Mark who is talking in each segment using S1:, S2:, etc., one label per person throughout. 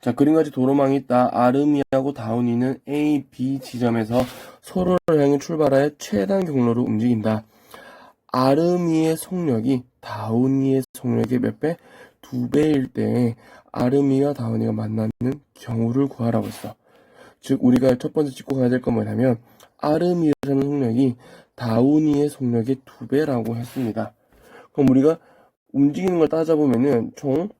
S1: 자, 그림같이 도로망이 있다. 아르미하고 다운이는 A, B 지점에서 서로를 향해 출발하여 최단 경로로 움직인다. 아르미의 속력이 다운이의 속력의 몇 배? 두 배일 때 아르미와 다운이가 만나는 경우를 구하라고 했어. 즉, 우리가 첫 번째 짚고 가야 될 건 뭐냐면, 아르미라는 속력이 다운이의 속력의 두 배라고 했습니다. 그럼 우리가 움직이는 걸 따져보면은 총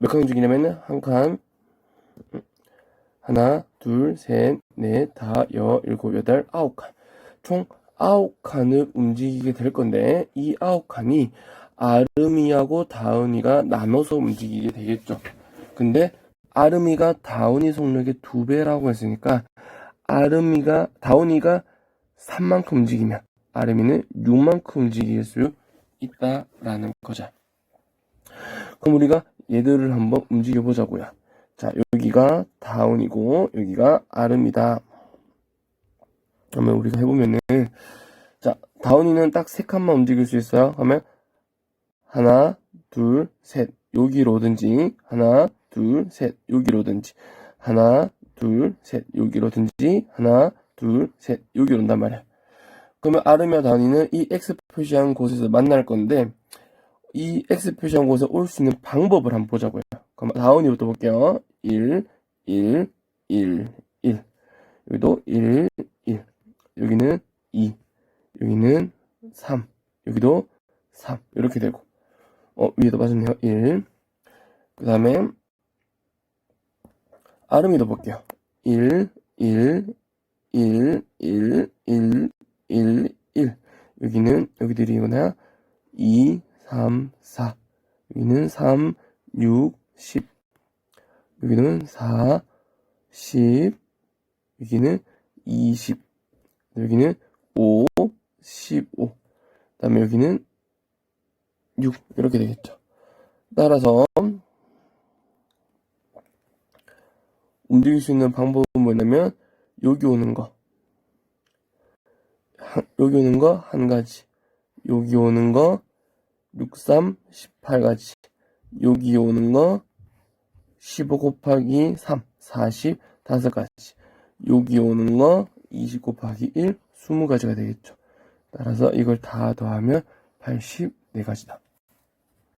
S1: 몇 칸 움직이냐면은 한 칸, 하나, 둘, 셋, 넷, 다, 여, 일곱, 여덟, 아홉 칸. 총 아홉 칸을 움직이게 될 건데 이 아홉 칸이 아르미하고 다운이가 나눠서 움직이게 되겠죠. 근데 아르미가 다운이 속력의 두 배라고 했으니까 아르미가 다운이가 3만큼 움직이면 아르미는 6만큼 움직일 수 있다라는 거죠. 그럼 우리가 얘들을 한번 움직여 보자고요. 자, 여기가 다운이고 여기가 아름이다. 그러면 우리가 해보면은 자, 다운이는 딱 세 칸만 움직일 수 있어요. 그러면 하나, 둘, 셋 여기로 오든지 하나, 둘, 셋 여기로 오든지 하나, 둘, 셋 여기로 오든지 하나, 둘, 셋 여기로 온단 말이야. 그러면 아름이와 다운이는 이 X 표시한 곳에서 만날 건데 이 X 표시한 곳에 올 수 있는 방법을 한번 보자고요. 그럼 다운이부터 볼게요. 1, 1, 1, 1. 여기도 1, 1. 여기는 2. 여기는 3. 여기도 3. 이렇게 되고. 어, 위에도 맞았네요. 1. 그 다음에, 아름이도 볼게요. 1, 1, 1, 1, 1, 1, 1. 여기는, 여기들이구나. 2, 3, 4. 여기는 3, 6, 10. 여기는 4, 10. 여기는 20. 여기는 5, 15. 그 다음에 여기는 6. 이렇게 되겠죠. 따라서, 움직일 수 있는 방법은 뭐냐면, 여기 오는 거. 한- 여기 오는 거 한 가지. 여기 오는 거 6, 3, 18가지. 여기 오는 거 15 곱하기 3, 45가지. 여기 오는 거 20 곱하기 1, 20가지가 되겠죠. 따라서 이걸 다 더하면 84가지다.